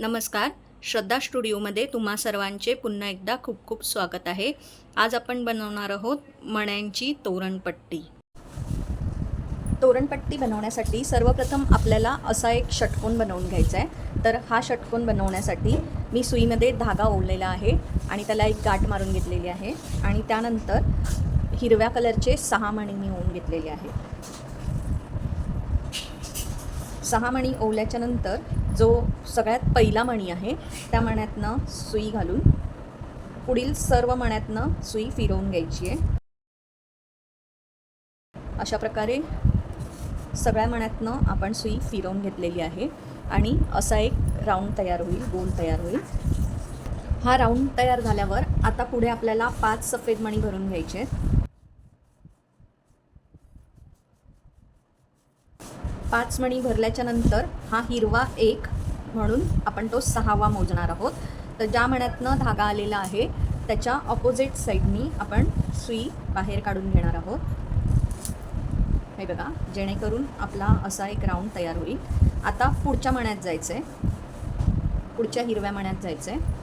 नमस्कार. श्रद्धा स्टुडिओमध्ये तुम्हा सर्वांचे पुन्हा एकदा खूप खूप स्वागत आहे. आज आपण बनवणार आहोत मण्यांची तोरणपट्टी. तोरणपट्टी बनवण्यासाठी सर्वप्रथम आपल्याला असा एक षटकोन बनवून घ्यायचा आहे. तर हा षटकोन बनवण्यासाठी मी सुईमध्ये धागा ओवलेला आहे आणि त्याला एक गाठ मारून घेतलेली आहे आणि त्यानंतर हिरव्या कलरचे सहा मणी मी ओवून घेतलेले आहे. सहा मणी ओवल्याच्या नंतर जो सगळ्यात पहिला मणी आहे त्या मण्यातनं सुई घालून पुढील सर्व मण्यातनं सुई फिरवून घ्यायची आहे. अशा प्रकारे सगळ्या मण्यातनं आपण सुई फिरवून घेतलेली आहे आणि असा एक राऊंड तयार होईल गोल तयार होईल. हा राऊंड तयार झाल्यावर आता पुढे आपल्याला पाच सफेद मणी भरून घ्यायचे आहेत. पाच मणी भरल्याच्या नंतर हा हिरवा एक म्हणून आपण तो सहावा मोजणार आहोत. तर ज्या मण्यातनं धागा आलेला आहे त्याच्या ऑपोजिट साईडनी आपण सुई बाहेर काढून घेणार आहोत. हे बघा जेणेकरून आपला असा एक राऊंड तयार होईल. आता पुढच्या मण्यात जायचं आहे पुढच्या हिरव्या मण्यात जायचं आहे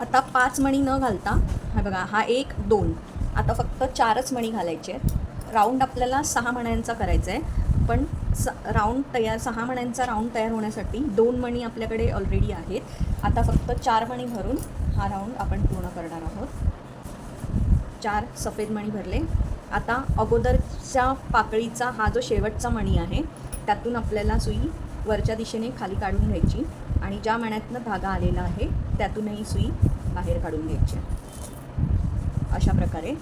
आता पाच मणी न घालता हा बघा हा एक दोन. आता फक्त चारच मणी घालायचे आहेत. राऊंड आपल्याला सहा मण्यांचा करायचा आहे पण स राऊंड तयार सहा मण्यांचा राऊंड तयार होण्यासाठी दोन मणी आपल्याकडे ऑलरेडी आहेत. आता फक्त चार मणी भरून हा राऊंड आपण पूर्ण करणार आहोत. चार सफेद मणी भरले. आता अगोदरच्या पाकळीचा हा जो शेवटचा मणी आहे त्यातून आपल्याला सुई वरच्या दिशेने खाली काढून घ्यायची आणि ज्या मण्यातनं धागा आलेला आहे त्यातूनही सुई बाहेर काढून घ्यायची. अशा प्रकारे.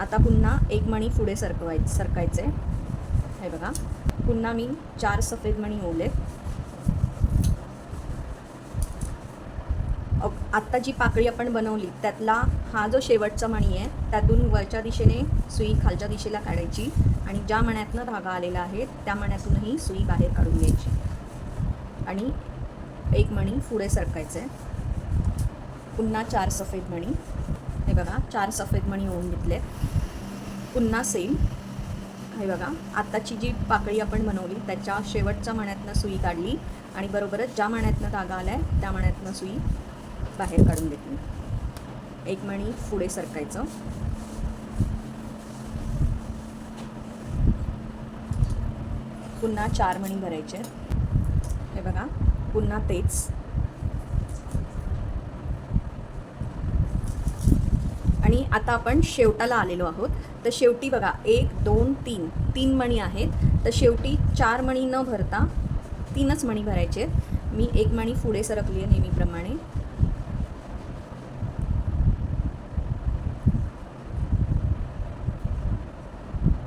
आता पुन्हा एक मणी पुढे सरकवाय सरकायचं आहे हे बघा. पुन्हा मी चार सफेद मणी ओवलेत. आत्ता जी पाकळी आपण बनवली त्यातला हा जो शेवटचा मणी आहे त्यातून वरच्या दिशेने सुई खालच्या दिशेला काढायची आणि ज्या मण्यातनं धागा आलेला आहे त्या मण्यातूनही सुई बाहेर काढून घ्यायची. आणि एक मणी पुढे सरकायचं आहे पुन्हा चार सफेद मणी. बघा चार सफेद मणी होऊन घेतले. पुन्हा सेम हे बघा आत्ताची जी पाकळी आपण बनवली त्याच्या शेवटच्या मण्यातनं सुई काढली आणि बरोबरच ज्या मण्यातनं धागा आला आहे त्या मण्यातनं सुई बाहेर काढून घेतली. एक मणी पुढे सरकायचं. पुन्हा चार मणी भरायचे हे बघा पुन्हा तेच. आणि आता आपण शेवटाला आलेलो आहोत. तर शेवटी बघा एक दोन तीन. तीन मणी आहेत. तर शेवटी चार मणी न भरता तीनच मणी भरायचे मी एक मणी पुढे सरकली आहे नेहमीप्रमाणे.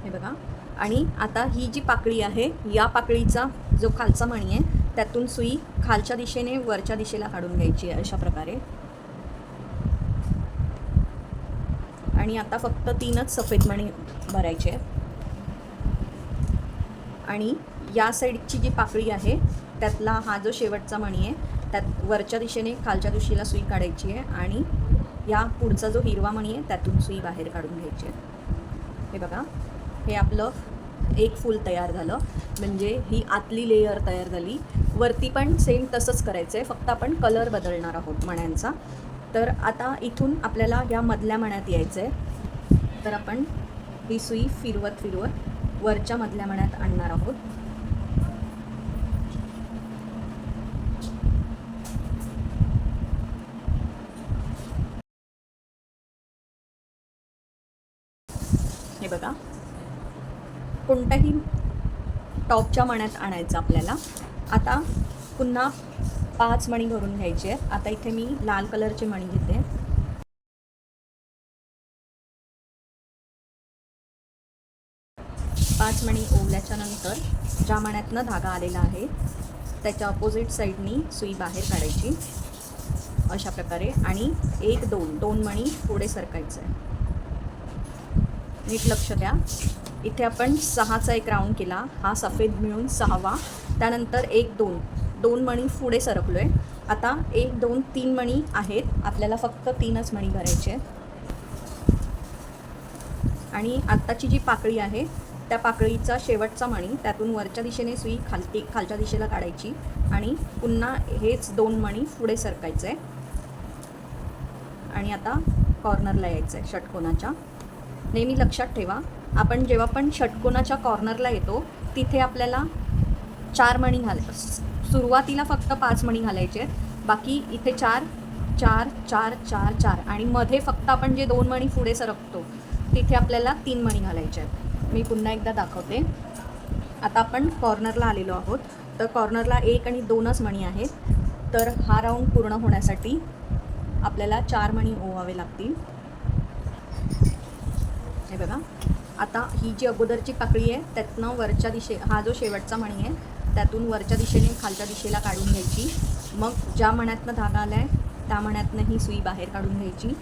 हे बघा. आणि आता ही जी पाकळी आहे या पाकळीचा जो खालचा मणी आहे त्यातून सुई खालच्या दिशेने वरच्या दिशेला काढून घ्यायची अशा प्रकारे. आणि आता फक्त तीनच सफेद मणी भरायचे आणि या साईडची जी पाकळी आहे त्यातला हा जो शेवटचा मणी आहे त्यात वरच्या दिशेने खालच्या दिशेला सुई काढायची आहे आणि या पुढचा जो हिरवा मणी आहे त्यातून सुई बाहेर काढून घ्यायची आहे. हे बघा हे आपलं एक फूल तयार झालं. म्हणजे ही आतली लेयर तयार झाली. वरती पण सेम तसंच करायचं आहे फक्त आपण कलर बदलणार आहोत मण्यांचा. तर आता इथून आपल्याला या मधल्या मण्यात यायचं आहे तर आपण ही सुई फिरवत फिरवत वरच्या मधल्या मण्यात आणणार आहोत. हे बघा. कोणत्याही टॉपच्या मण्यात आणायचं आपल्याला. आता पुन्हा पाच मणी भरून घ्यायचे आहेत. आता इथे मी लाल कलरचे मणी घेते. पाच मणी ओवल्याच्या नंतर ज्या मण्यातनं धागा आलेला आहे त्याच्या अपोजिट साईडनी सुई बाहेर काढायची. अशा प्रकारे. आणि एक दोन दोन मणी पुढे सरकायचं आहे. नीट लक्ष द्या. इथे आपण सहाचा एक राऊंड केला. हा सफेद मिळून सहावा. त्यानंतर एक दोन. दोन मणी पुढे सरकलो आहे आता एक दोन तीन मणी आहेत. आपल्याला फक्त तीनच मणी भरायचे आहेत. आणि आत्ताची जी पाकळी आहे त्या पाकळीचा शेवटचा मणी त्यातून वरच्या दिशेने सुई खालती खालच्या दिशेला काढायची आणि पुन्हा हेच दोन मणी पुढे सरकायचं आहे आणि आता कॉर्नरला यायचं आहे षटकोनाच्या. नेहमी लक्षात ठेवा आपण जेव्हा पण षटकोनाच्या कॉर्नरला येतो तिथे आपल्याला चार मणी घाल सुरुवातीला फक्त पाच मणी घालायचे आहेत. बाकी इथे चार चार चार चार चार. आणि मध्ये फक्त आपण जे दोन मणी पुढे सरकतो तिथे आपल्याला तीन मणी घालायचे आहेत. मी पुन्हा एकदा दाखवते. आता आपण कॉर्नरला आलेलो आहोत. तर कॉर्नरला एक आणि दोनच मणी आहेत. तर हा राऊंड पूर्ण होण्यासाठी आपल्याला चार मणी ओवावे लागतील. हे बघा. आता ही जी अगोदरची पाकळी आहे त्यातनं वरच्या दिशे हा जो शेवटचा मणी आहे त्यातून वरच्या दिशेने खालच्या दिशेला काढून घ्यायची. मग ज्या मण्यातनं धागा आला आहे त्या मण्यातनं ही सुई बाहेर काढून घ्यायची.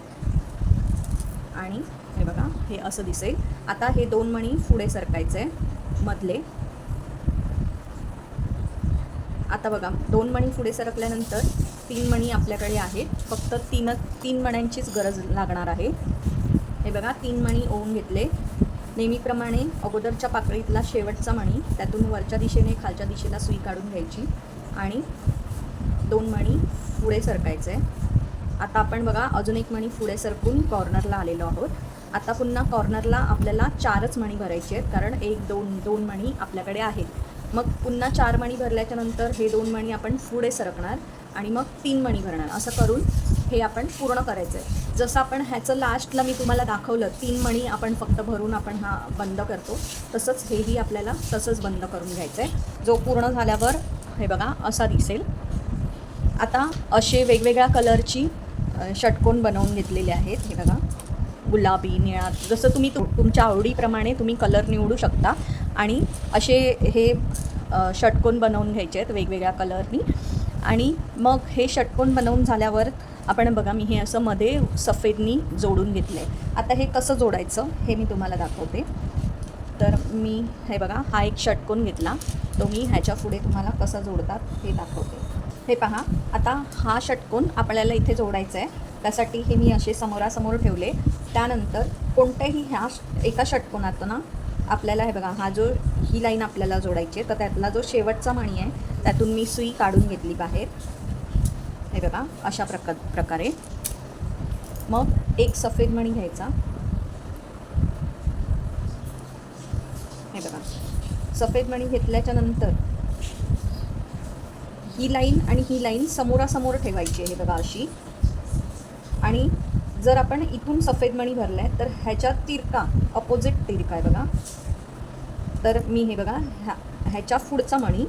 आणि हे बघा हे असं दिसेल. आता हे दोन मणी पुढे सरकायचे आहे मधले. आता बघा दोन मणी पुढे सरकल्यानंतर तीन मणी आपल्याकडे आहेत. फक्त तीन तीन मण्यांचीच गरज लागणार आहे. हे बघा तीन मणी ओवून घेतले. नेहमीप्रमाणे अगोदरच्या पाकळीतला शेवटचा मणी त्यातून वरच्या दिशेने खालच्या दिशेला सुई काढून घ्यायची आणि दोन मणी पुढे सरकायचे. आता आपण बघा अजून एक मणी पुढे सरकून कॉर्नरला आलेलो आहोत. आता पुन्हा कॉर्नरला आपल्याला चारच मणी भरायचे आहेत कारण एक दोन दोन मणी आपल्याकडे आहेत. मग पुन्हा चार मणी भरल्याच्या नंतर हे दोन मणी आपण पुढे सरकणार आणि मग तीन मणी भरणार. असं करून हे आपण पूर्ण करायचं आहे जसं आपण ह्याचं लास्टला मी तुम्हाला दाखवलं तीन मणी आपण फक्त भरून आपण हा बंद करतो. तसंच हेही आपल्याला तसंच बंद करून घ्यायचं आहे जो पूर्ण झाल्यावर हे बघा असा दिसेल. आता असे वेगवेगळ्या कलरची षटकोन बनवून घेतलेले आहेत. हे बघा गुलाबी निळा जसं तुम्ही तु तुमच्या आवडीप्रमाणे तुम्ही कलर निवडू शकता. आणि असे हे षटकोन बनवून घ्यायचे आहेत वेगवेगळ्या कलरनी आणि मग हे षटकोन बनवून झाल्यावर आपण बघा मी हे असं मध्ये सफेदनी जोडून घेतलं आहे आता हे कसं जोडायचं हे मी तुम्हाला दाखवते. तर मी हे बघा हा एक षटकोन घेतला. तो मी ह्याच्या पुढे तुम्हाला कसं जोडतात हे दाखवते. हे पहा आता हा षटकोन आपल्याला इथे जोडायचा आहे त्यासाठी हे मी असे समोरासमोर ठेवले. त्यानंतर कोणत्याही ह्या एका षटकोनातून ना आपल्याला हे बघा हा जो ही लाईन आपल्याला जोडायची आहे तर त्यातला जो शेवटचा मणी आहे त्यातून मी सुई काढून घेतली बाहेर. हे बघा अशा प्रक प्रकारे. मग एक सफेद मणी घ्यायचा. हे बघा सफेद मणी घेतल्याच्या नंतर ही लाईन आणि ही लाईन समोरासमोर ठेवायची आहे बघा अशी. आणि जर आपण इथून सफेद मणी आहे तर ह्याच्या तिरका अपोजिट तिरका आहे बघा. तर मी हे बघा ह्या ह्याच्या पुढचा मणी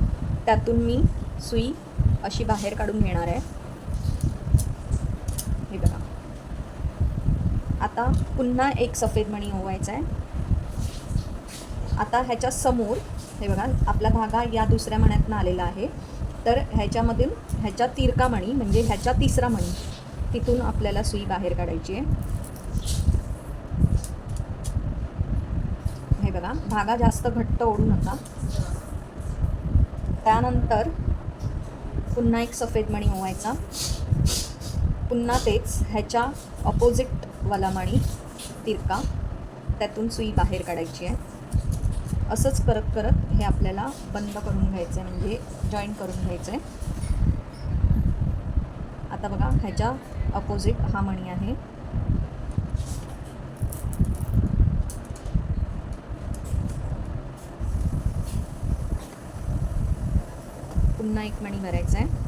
त्यातून मी सुई अशी बाहेर काढून घेणार आहे. हे बघा. आता पुन्हा एक सफेद मणी ओवायचा आहे. आता ह्याच्या समोर हे बघा आपला धागा या दुसऱ्या मण्यातनं आलेला आहे. तर ह्याच्यामधून ह्याच्या तिरका मणी म्हणजे ह्याच्या तिसरा मणी तिथून आपल्याला सुई बाहेर काढायची आहे. हे बघा धागा जास्त घट्ट ओढू नका. त्यानंतर पुन्हा एक सफेद मणी ओवायचा. पुन्हा तेच ह्याच्या अपोजिटवाला मणी तिरका त्यातून सुई बाहेर काढायची आहे. असंच करत करत हे आपल्याला बंद करून घ्यायचं आहे म्हणजे जॉईन करून घ्यायचं आहे आता बघा ह्याच्या अपोजिट हा मणी आहे. पुन्हा एक मणी भरायचा आहे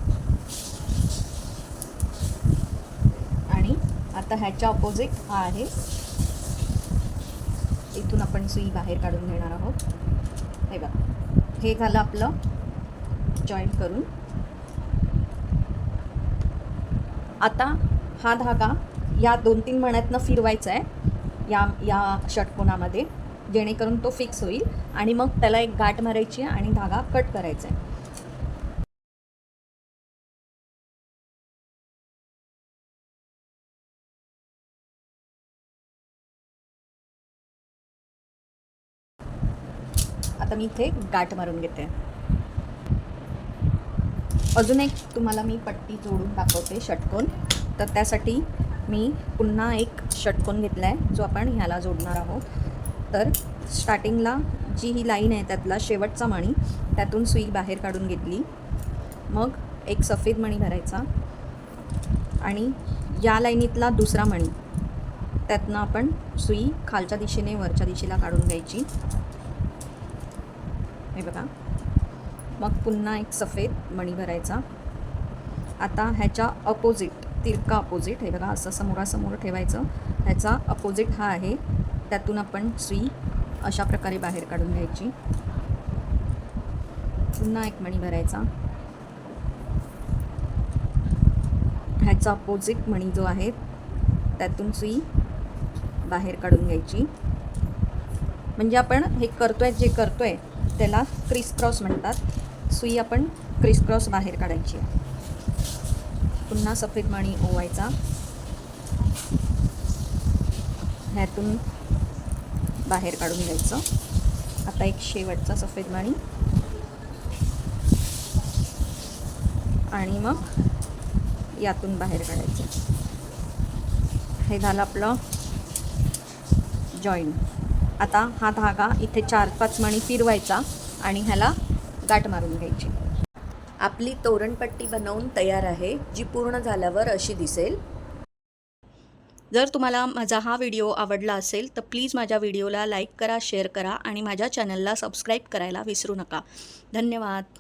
आणि आता ह्याच्या अपोजिट हा आहे. इथून आपण सुई बाहेर काढून घेणार आहोत. हे बघा हे झालं आपलं जॉईंट करून. आता हा धागा या दोन तीन महिन्यातनं फिरवायचा आहे या या षटकोणामध्ये जेणेकरून तो फिक्स होईल आणि मग त्याला एक गाठ मारायची आहे आणि धागा कट करायचा आहे मी इथे गाठ मारून घेते. अजून एक तुम्हाला मी पट्टी जोडून दाखवते षटकोन. तर त्यासाठी मी पुन्हा एक षटकोन घेतला आहे जो आपण ह्याला जोडणार आहोत. तर स्टार्टिंगला जी ही लाईन आहे त्यातला शेवटचा मणी त्यातून सुई बाहेर काढून घेतली. मग एक सफेद मणी भरायचा. आणि या लाईनीतला दुसरा मणी त्यातनं आपण सुई खालच्या दिशेने वरच्या दिशेला काढून घ्यायची. हे बघा. मग पुन्हा एक सफेद मणी भरायचा. आता ह्याच्या अपोजिट तिरका अपोजिट हे बघा असं समोरासमोर ठेवायचं. ह्याचा अपोजिट हा आहे. त्यातून आपण सुई अशा प्रकारे बाहेर काढून घ्यायची. पुन्हा एक मणी भरायचा. ह्याचा अपोजिट मणी जो आहे त्यातून सुई बाहेर काढून घ्यायची. म्हणजे आपण हे करतोय जे करतोय त्याला क्रिस क्रॉस म्हणतात. सुई आपण क्रिस क्रॉस बाहेर काढायची आहे. पुन्हा सफेद मणी ओवायचा. ह्यातून बाहेर काढून घ्यायचं. आता एक शेवटचा सफेद मणी. आणि मग यातून बाहेर काढायचं. हे झालं आपलं जॉईन आता हा धागा इथे चार पाच मणी फिरवायचा आणि ह्याला गाठ मारून घ्यायची. आपली तोरणपट्टी बनवून तयार आहे जी पूर्ण झाल्यावर अशी दिसेल. जर तुम्हाला माझा हा व्हिडिओ आवडला असेल तर प्लीज माझ्या व्हिडिओला लाईक करा शेअर करा आणि माझ्या चॅनलला सबस्क्राईब करायला विसरू नका. धन्यवाद.